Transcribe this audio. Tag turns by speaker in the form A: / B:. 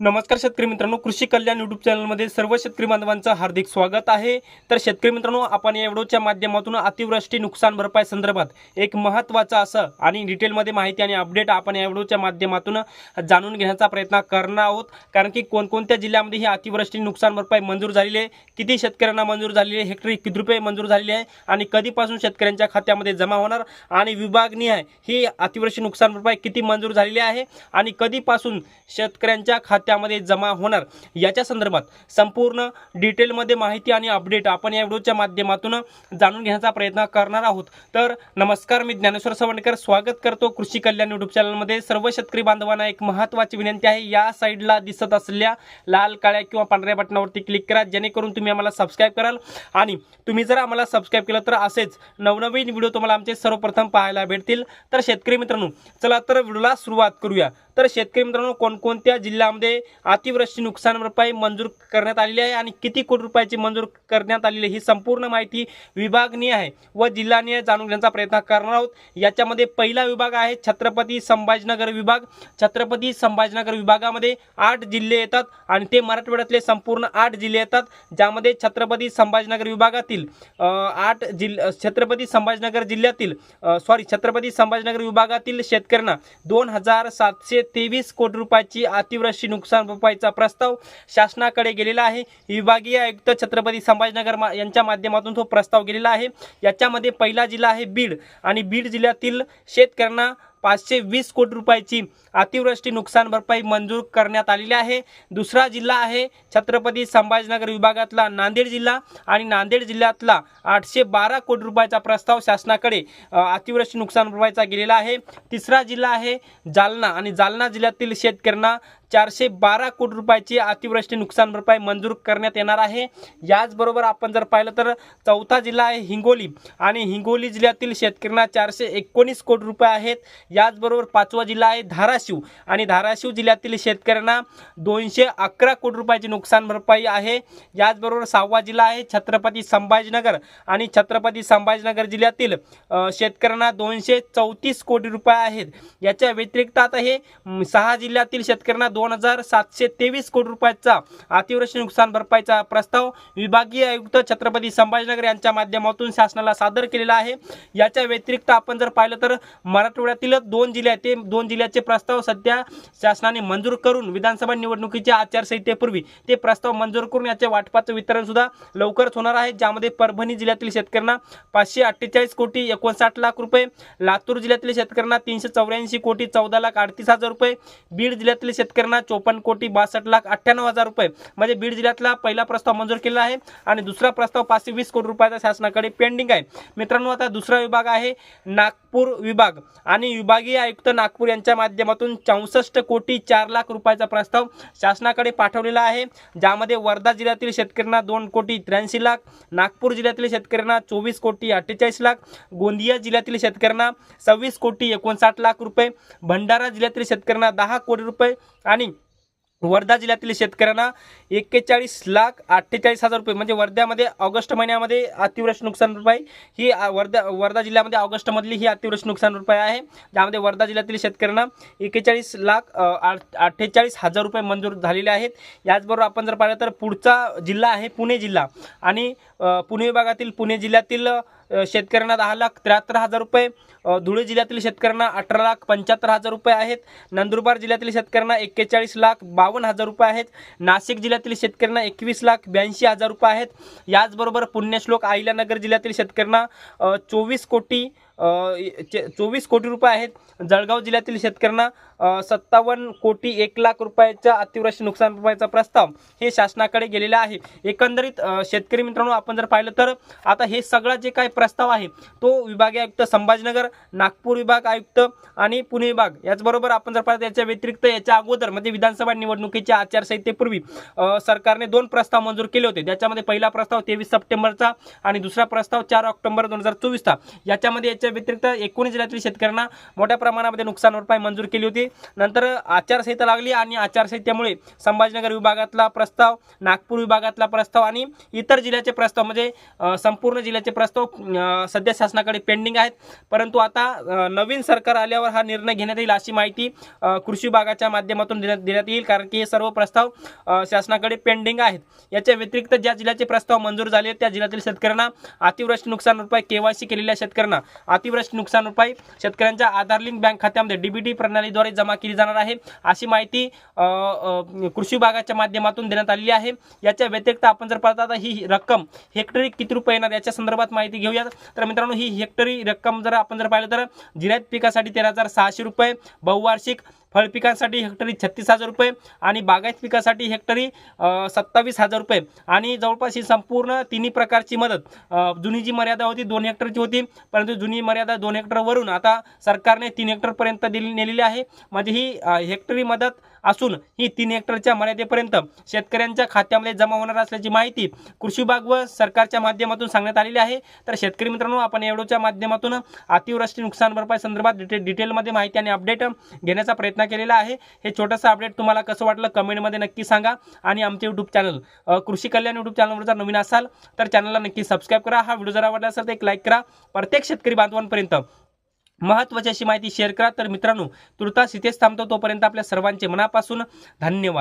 A: नमस्कार शेतकरी मित्रांनो कृषी कल्याण युट्यूब चॅनलमध्ये सर्व शेतकरी बांधवांचं हार्दिक स्वागत आहे. तर शेतकरी मित्रांनो आपण या व्हिडिओच्या माध्यमातून अतिवृष्टी नुकसान भरपाई संदर्भात एक महत्त्वाचं असं आणि डिटेलमध्ये माहिती आणि अपडेट आपण या व्हिडिओच्या माध्यमातून जाणून घेण्याचा प्रयत्न करणार आहोत. कारण की कोणकोणत्या जिल्ह्यामध्ये ही अतिवृष्टी नुकसान भरपाई मंजूर झालेली आहे किती शेतकऱ्यांना मंजूर झालेली आहे हेक्टरी किती रुपये मंजूर झालेली आहे आणि कधीपासून शेतकऱ्यांच्या खात्यामध्ये जमा होणार आणि विभागनिहाय ही अतिवृष्टी नुकसान भरपाई किती मंजूर झालेली आहे आणि कधीपासून शेतकऱ्यांच्या खात्या त्यामध्ये जमा होणार. याच्या संदर्भात संपूर्ण डिटेलमध्ये माहिती आणि अपडेट आपण या व्हिडिओच्या माध्यमातून जाणून घेण्याचा प्रयत्न करणार आहोत. तर नमस्कार मी ज्ञानेश्वर सवंडकर. स्वागत करतो कृषी कल्याण युट्यूब चॅनलमध्ये सर्व शेतकरी बांधवांना एक महत्त्वाची विनंती आहे. या साईडला दिसत असलेल्या लाल काळ्या किंवा पांढऱ्या बटनावरती क्लिक करा. जेणेकरून तुम्ही आम्हाला सबस्क्राईब कराल. आणि तुम्ही जर आम्हाला सबस्क्राईब केलं तर असेच नवनवीन व्हिडिओ तुम्हाला आमचे सर्वप्रथम पाहायला भेटतील. तर शेतकरी मित्रांनो चला तर व्हिडिओला सुरुवात करूया. तर शेतकरी मित्रांनो कोणकोणत्या जिल्ह्यामध्ये अतिवृष्टी नुकसान भरपाई मंजूर करण्यात आलेली आहे आणि किती कोटी रुपयाची मंजूर करण्यात आलेली आहे ही संपूर्ण माहिती विभागनीय आहे व जिल्हानीय जाणून घेण्याचा प्रयत्न करणार आहोत. याच्यामध्ये पहिला विभाग आहे छत्रपती संभाजीनगर विभाग. छत्रपती संभाजीनगर विभागामध्ये आठ जिल्हे येतात आणि ते मराठवाड्यातले संपूर्ण आठ जिल्हे येतात ज्यामध्ये छत्रपती संभाजीनगर विभागातील आठ जिल्ह छत्रपती संभाजीनगर जिल्ह्यातील सॉरी छत्रपती संभाजीनगर विभागातील शेतकऱ्यांना दोन हजार सातशे तेवीस कोटी रुपयाची अतिवृष्टी नुकसान भरपाईचा प्रस्ताव शासनाकडे गेलेला आहे. विभागीय आयुक्त छत्रपती संभाजीनगर मा यांच्या माध्यमातून तो प्रस्ताव गेलेला आहे. याच्यामध्ये पहिला जिल्हा आहे बीड आणि बीड जिल्ह्यातील शेतकऱ्यांना पाचशे वीस कोटी रुपयाची अतिवृष्टी नुकसान भरपाई मंजूर करण्यात आलेली आहे. दुसरा जिल्हा आहे छत्रपती संभाजीनगर विभागातला नांदेड जिल्हा आणि नांदेड जिल्ह्यातला आठशे बारा कोटी रुपयाचा प्रस्ताव शासनाकडे अतिवृष्टी नुकसान भरपाईचा गेलेला आहे. तिसरा जिल्हा आहे जालना आणि जालना जिल्ह्यातील शेतकऱ्यांना चारशे बारा कोटी रुपयाची अतिवृष्टी नुकसान भरपाई मंजूर करण्यात येणार आहे. याचबरोबर आपण जर पाहिलं तर चौथा जिल्हा आहे हिंगोली. आणि हिंगोली जिल्ह्यातील शेतकऱ्यांना चारशे एकोणीस कोटी रुपये आहेत. याचबरोबर पाचवा जिल्हा आहे धाराशिव. आणि धाराशिव जिल्ह्यातील शेतकऱ्यांना दोनशे अकरा कोटी रुपयाची नुकसान भरपाई आहे. याचबरोबर सहावा जिल्हा आहे छत्रपती संभाजीनगर. आणि छत्रपती संभाजीनगर जिल्ह्यातील शेतकऱ्यांना दोनशे चौतीस कोटी रुपये आहेत. याच्या व्यतिरिक्त आता हे सहा जिल्ह्यातील शेतकऱ्यांना दोन हजार सातशे तेवीस कोटी रुपयाचा अतिवृष्टी नुकसान भरपाईचा प्रस्ताव विभागीय आयुक्त छत्रपती संभाजीनगर यांच्या माध्यमातून शासनाला सादर केलेला आहे. याच्या व्यतिरिक्त आपण जर पाहिलं तर मराठवाड्यातील दोन जिल्हे आहेत ते दोन जिल्ह्याचे प्रस्ताव सध्या शासनाने मंजूर करून विधानसभा निवडणुकीच्या आचारसंहितेपूर्वी ते प्रस्ताव मंजूर करून याचे वाटपाचं वितरण सुद्धा लवकरच होणार आहे. ज्यामध्ये परभणी जिल्ह्यातील शेतकऱ्यांना पाचशे अठ्ठेचाळीस कोटी एकोणसाठ लाख रुपये लातूर जिल्ह्यातील शेतकऱ्यांना तीनशे चौऱ्याऐंशी कोटी चौदा लाख अडतीस हजार रुपये बीड जिल्ह्यातील शेतकऱ्यांना चोपन्न कोटी बासष्ट लाख अठ्ठ्याण्णव हजार रुपये. म्हणजे बीड जिल्ह्यातला पहिला प्रस्ताव मंजूर केला आहे आणि दुसरा प्रस्ताव पाचशे वीस कोटी रुपयाचा शासनाकडे पेंडिंग आहे. मित्रांनो आता दुसरा विभाग आहे नाग नागपूर विभाग आणि विभागीय आयुक्त नागपूर यांच्या माध्यमातून चौसष्ट कोटी चार लाख रुपयाचा प्रस्ताव शासनाकडे पाठवलेला आहे. ज्यामध्ये वर्धा जिल्ह्यातील शेतकऱ्यांना दोन कोटी त्र्याऐंशी लाख नागपूर जिल्ह्यातील शेतकऱ्यांना चोवीस कोटी अठ्ठेचाळीस लाख गोंदिया जिल्ह्यातील शेतकऱ्यांना सव्वीस कोटी एकोणसाठ लाख रुपये भंडारा जिल्ह्यातील शेतकऱ्यांना दहा कोटी रुपये आणि वर्धा जिल्ह्यातील शेतकऱ्यांना एक्केचाळीस लाख अठ्ठेचाळीस हजार रुपये म्हणजे वर्ध्यामध्ये ऑगस्ट महिन्यामध्ये अतिवृष्टी नुकसान रुपये ही वर्धा वर्धा जिल्ह्यामध्ये ऑगस्टमधली ही अतिवृष्टी नुकसान रुपये आहे. ज्यामध्ये वर्धा जिल्ह्यातील शेतकऱ्यांना एक्केचाळीस लाख आठ- अठ्ठेचाळीस हजार रुपये मंजूर झालेले आहेत. याचबरोबर आपण जर पाहिलं तर पुढचा जिल्हा आहे पुणे जिल्हा. आणि पुणे विभागातील पुणे जिल्ह्यातील शेतकऱ्यांना दहा लाख त्र्याहत्तर हजार रुपये. धुळे जिल्ह्यातील शेतकऱ्यांना अठरा लाख पंच्याहत्तर हजार रुपये आहेत. नंदुरबार जिल्ह्यातील शेतकऱ्यांना एक्केचाळीस लाख बावन्न हजार रुपये आहेत. नाशिक जिल्ह्यातील शेतकऱ्यांना एकवीस लाख ब्याऐंशी हजार रुपये आहेत. याचबरोबर पुण्यश्लोक अहिल्यानगर जिल्ह्यातील शेतकऱ्यांना चोवीस कोटी चे- चोवीस कोटी रुपये आहेत. जळगाव जिल्ह्यातील शेतकऱ्यांना सत्तावन्न कोटी एक लाख रुपयाच्या अतिवृष्टी नुकसान भरपाईचा प्रस्ताव हे शासनाकडे गेलेला आहे. एकंदरीत शेतकरी मित्रांनो आपण जर पाहिलं तर आता हे सगळं जे काही प्रस्ताव आहे. तो विभागीय आयुक्त संभाजीनगर नागपूर विभाग आयुक्त आणि पुणे विभाग. याचबरोबर आपण जर पाहिलं याच्या व्यतिरिक्त याच्या अगोदर म्हणजे विधानसभा निवडणुकीच्या आचारसंहितेपूर्वी सरकारने दोन प्रस्ताव मंजूर केले होते. त्याच्यामध्ये पहिला प्रस्ताव तेवीस सप्टेंबरचा आणि दुसरा प्रस्ताव चार ऑक्टोबर दोन हजार चोवीसचा. याच्यामध्ये याच्या व्यतिरिक्त एकोणीस जिल्ह्यातील शेतकऱ्यांना मोठ्या प्रमाणामध्ये नुकसान भरपाई मंजूर केली होती. नंतर आचारसंहिता लागली आणि आचारसंहितेमुळे संभाजीनगर विभागातला प्रस्ताव नागपूर विभागातला प्रस्ताव आणि इतर जिल्ह्याचे प्रस्ताव म्हणजे संपूर्ण जिल्ह्याचे प्रस्ताव सध्या शासनाकडे पेंडिंग आहेत. परंतु आता नवीन सरकार आल्यावर हा निर्णय घेण्यात येईल अशी माहिती कृषी विभागाच्या माध्यमातून देण्यात देण्यात येईल. कारण की हे सर्व प्रस्ताव शासनाकडे पेंडिंग आहेत. याच्या व्यतिरिक्त ज्या जिल्ह्याचे प्रस्ताव मंजूर झाले त्या जिल्ह्यातील शेतकऱ्यांना अतिवृष्टी नुकसान रुपये केवायसी केलेल्या शेतकऱ्यांना अतिवृष्टी नुकसान रुपये शेतकऱ्यांच्या आधार लिंक बँक खात्यामध्ये डीबीटी प्रणालीद्वारे जमा केली जाणार आहे. अशी माहिती कृषी विभागाच्या माध्यमातून देण्यात आलेली आहे. याच्या व्यतिरिक्त आपण जर पाहता आता ही रक्कम हेक्टरी किती रुपये येणार याच्या संदर्भात माहिती पाहूयात तर मित्रांनो ही हेक्टरी रक्कम जर आपण जर पाहिलं तर जिरायत पिकासाठी तेरा हजार सहाशे रुपये बहुवार्षिक फळ पिकांसाठी हेक्टरी छत्तीस हजार रुपये आणि बागायत पिकासाठी हेक्टरी सत्तावीस हजार रुपये. आणि जवळपास ही संपूर्ण तिन्ही प्रकारची मदत. जुनी जी मर्यादा होती दोन हेक्टरची होती परंतु जुनी मर्यादा दोन हेक्टरवरून आता सरकारने तीन हेक्टरपर्यंत दिली नेलेली आहे. म्हणजे ही हेक्टरी मदत असून ही तीन हेक्टरच्या मर्यादेपर्यंत शेतकऱ्यांच्या खात्यामध्ये जमा होणार असल्याची माहिती कृषी विभाग व सरकारच्या माध्यमातून सांगण्यात आलेली आहे. तर शेतकरी मित्रांनो आपण एवढोच्या माध्यमातून अतिवृष्टी नुकसान भरपाई संदर्भात डिटेल डिटेलमध्ये माहिती आणि अपडेट घेण्याचा प्रयत्न केलेला आहे. हे छोटंसं अपडेट तुम्हाला कसं वाटलं कमेंटमध्ये नक्की सांगा. आणि आमचे यूट्यूब चॅनल कृषी कल्याण यूट्यूब चॅनलवर जर नवीन असाल तर चॅनलला नक्की सबस्क्राईब करा. हा व्हिडिओ जर आवडला असेल तर एक लाईक करा. प्रत्येक शेतकरी बांधवांपर्यंत महत्त्वाची अशी माहिती शेअर करा. तर मित्रांनो तुर्तास इथेच थांबतो. तोपर्यंत आपल्या सर्वांचे मनापासून धन्यवाद.